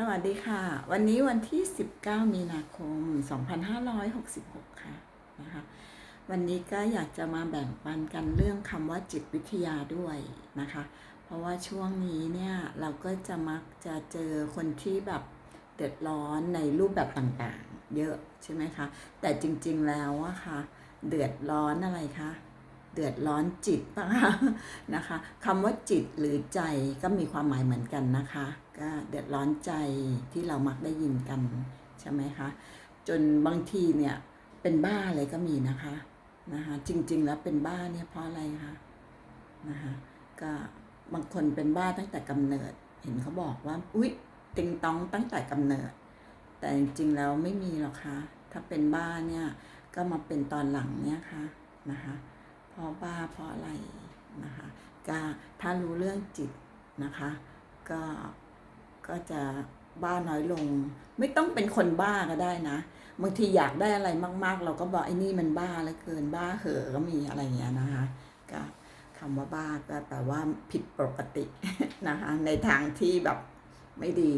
สวัสดีค่ะ วันนี้วันที่ 19 มีนาคม 2566 ค่ะนะคะวันนี้ก็อยากจะมาแบ่งปันกันเรื่องคำว่าจิตวิทยาด้วยนะคะ เพราะว่าช่วงนี้เนี่ยเราก็จะมักจะเจอคนที่แบบเดือดร้อนในรูปแบบต่างๆ เยอะใช่ไหมคะ แต่จริงๆแล้วอะค่ะเดือดร้อนอะไรคะ เดือดร้อนจิตปะคะนะคะคำว่าจิตหรือใจก็มีความหมายเหมือนกันนะคะ ก็เดือดร้อนใจที่เรามักได้ยินกันใช่ไหมคะจนบางทีเนี่ยเป็นบ้าเลยก็มีนะคะนะคะจริง ๆ แล้วเป็นบ้าเนี่ยเพราะอะไรคะนะคะก็บางคนเป็นบ้าตั้งแต่กำเนิด เห็นเขาบอกว่าอุ๊ยติงต้องตั้งแต่กำเนิด แต่จริงๆแล้วไม่มีหรอกคะถ้าเป็นบ้าเนี่ยก็มาเป็นตอนหลังเนี่ยค่ะนะคะ ราะบ้าเพราะอะไรนะคะก็ถ้ารู้เรื่องจิตนะคะ ก็ก็จะบ้าน้อยลง ไม่ต้องเป็นคนบ้าก็ได้นะบางทีอยากได้อะไรมาก ๆ เราก็บอกไอ้นี่มันบ้าเหลือเกินบ้าเหอะก็มีอะไรอย่างเงี้ยนะคะก็คำว่าบ้าก็แปลว่าผิดปกตินะคะในทางที่แบบไม่ดี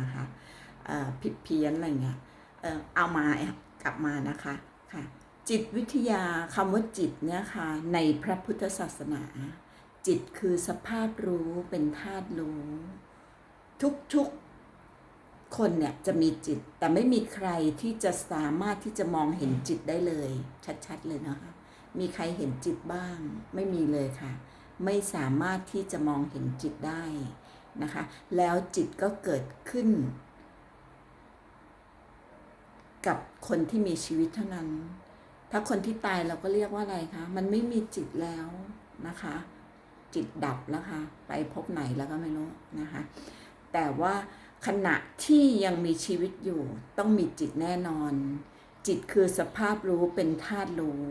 นะคะผิดเพี้ยนอะไรเงี้ยเอามากลับมานะคะค่ะ จิตวิทยาคำว่าจิตเนี่ยค่ะในพระพุทธศาสนา จิตคือสภาพรู้เป็นธาตุรู้ ทุกๆคนเนี่ยจะมีจิต แต่ไม่มีใครที่จะสามารถที่จะมองเห็นจิตได้เลย ชัดๆเลยนะคะมีใครเห็นจิตบ้าง ไม่มีเลยค่ะ ไม่สามารถที่จะมองเห็นจิตได้นะคะ แล้วจิตก็เกิดขึ้น กับคนที่มีชีวิตเท่านั้น ถ้าคนที่ตายเราก็เรียกว่าอะไรคะ มันไม่มีจิตแล้วนะคะ จิตดับแล้วค่ะ ไปพบไหนแล้วก็ไม่รู้นะคะ แต่ว่าขณะที่ยังมีชีวิตอยู่ต้องมีจิตแน่นอน จิตคือสภาพรู้เป็นธาตุรู้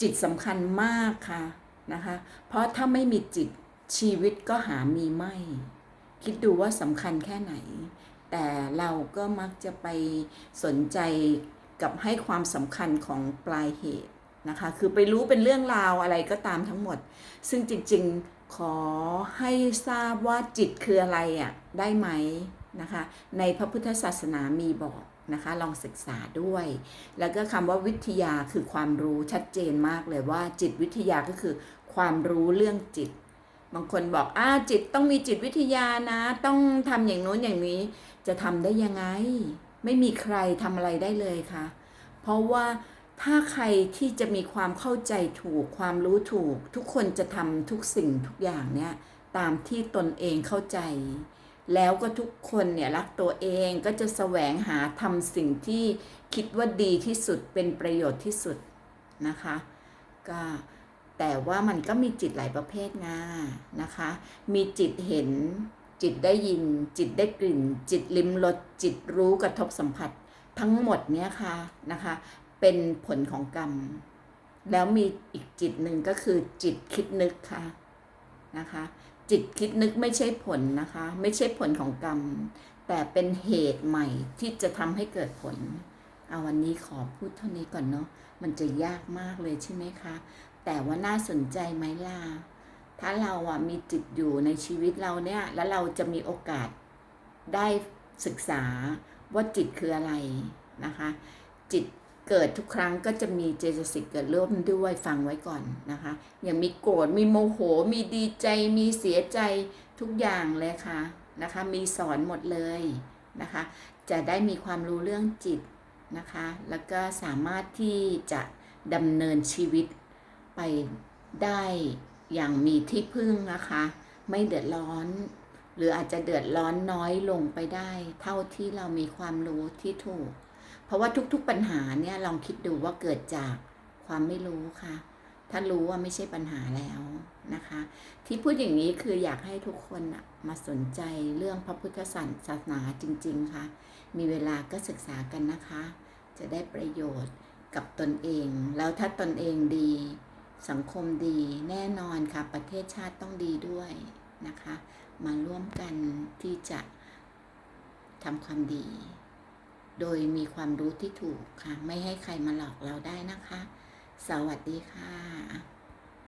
จิตสำคัญมากค่ะนะคะ เพราะถ้าไม่มีจิตชีวิตก็หามีไม่ คิดดูว่าสำคัญแค่ไหน แต่เราก็มักจะไปสนใจ กับให้ความสำคัญของปลายเหตุนะคะ คือไปรู้เป็นเรื่องราวอะไรก็ตามทั้งหมด ซึ่งจริงๆขอให้ทราบว่าจิตคืออะไรอะได้ไหมนะคะ ในพระพุทธศาสนามีบอกนะคะ ลองศึกษาด้วย แล้วก็คำว่าวิทยาคือความรู้ชัดเจนมากเลยว่าจิตวิทยาก็คือความรู้เรื่องจิต บางคนบอกอ้าจิตต้องมีจิตวิทยานะ ต้องทำอย่างโน้นอย่างนี้ จะทำได้ยังไง ไม่มีใครทำอะไรได้เลยค่ะ เพราะว่าถ้าใครที่จะมีความเข้าใจถูกความรู้ถูก ทุกคนจะทำทุกสิ่งทุกอย่างเนี่ยตามที่ตนเองเข้าใจ แล้วก็ทุกคนเนี่ยรักตัวเองก็จะแสวงหาทำสิ่งที่คิดว่าดีที่สุดเป็นประโยชน์ที่สุดนะคะก็แต่ว่ามันก็มีจิตหลายประเภทงานะคะ มีจิตเห็น จิตได้ยิน จิตได้กลิ่น จิตลิ้มรสจิตรู้กระทบสัมผัส ทั้งหมดเนี้ยค่ะนะคะ เป็นผลของกรรม แล้วมีอีกจิตหนึ่งก็คือจิตคิดนึกค่ะนะคะ จิตคิดนึกไม่ใช่ผลนะคะ ไม่ใช่ผลของกรรม แต่เป็นเหตุใหม่ที่จะทำให้เกิดผลเอาวันนี้ขอพูดเท่านี้ก่อนเนาะมันจะยากมากเลยใช่ไหมคะ แต่ว่าน่าสนใจไหมล่ะ ถ้าเราอะมีจิตอยู่ในชีวิตเราเนี่ย แล้วเราจะมีโอกาสได้ศึกษาว่าจิตคืออะไรนะคะ จิตเกิดทุกครั้งก็จะมีเจตสิกเกิดร่วมด้วยฟังไว้ก่อนนะคะอย่างมีโกรธมีโมโห มีดีใจมีเสียใจทุกอย่างเลยค่ะนะคะ มีสอนหมดเลยนะคะ จะได้มีความรู้เรื่องจิตนะคะ แล้วก็สามารถที่จะดำเนินชีวิตไปได้ อย่างมีที่พึ่งนะคะ ไม่เดือดร้อน หรืออาจจะเดือดร้อนน้อยลงไปได้ เท่าที่เรามีความรู้ที่ถูก เพราะว่าทุกๆปัญหาเนี่ยลองคิดดูว่าเกิดจากความไม่รู้ค่ะ ถ้ารู้ว่าไม่ใช่ปัญหาแล้วนะคะ ที่พูดอย่างนี้คืออยากให้ทุกคนมาสนใจเรื่องพระพุทธศาสนาจริง ๆ ค่ะ มีเวลาก็ศึกษากันนะคะ จะได้ประโยชน์กับตนเอง แล้วถ้าตนเองดี สังคมดีแน่นอนค่ะ ประเทศชาติต้องดีด้วยนะคะ มาร่วมกันที่จะทำความดี โดยมีความรู้ที่ถูกค่ะ ไม่ให้ใครมาหลอกเราได้นะคะ สวัสดีค่ะ